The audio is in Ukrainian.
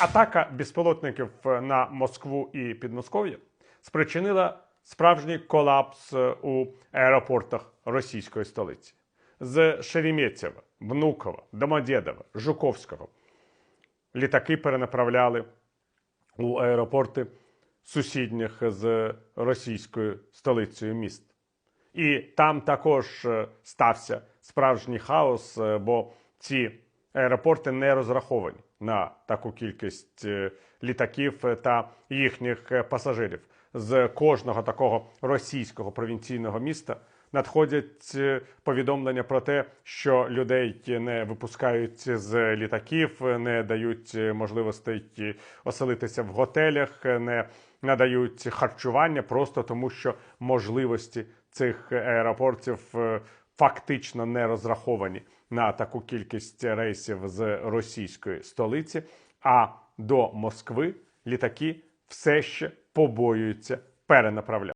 Атака безпілотників на Москву і Підмосков'я спричинила справжній колапс у аеропортах російської столиці. З Шереметьєва, Внуково, Домодєдова, Жуковського літаки перенаправляли у аеропорти сусідніх з російською столицею міст. І там також е, стався справжній хаос, е, бо ці аеропорти не розраховані на таку кількість е, літаків е, та їхніх е, пасажирів. З кожного такого російського провінційного міста надходять повідомлення про те, що людей не випускають з літаків, не дають можливостей оселитися в готелях, не надають харчування просто тому, що можливості цих аеропортів фактично не розраховані на таку кількість рейсів з російської столиці. А до Москви літаки все ще побоюються перенаправляти.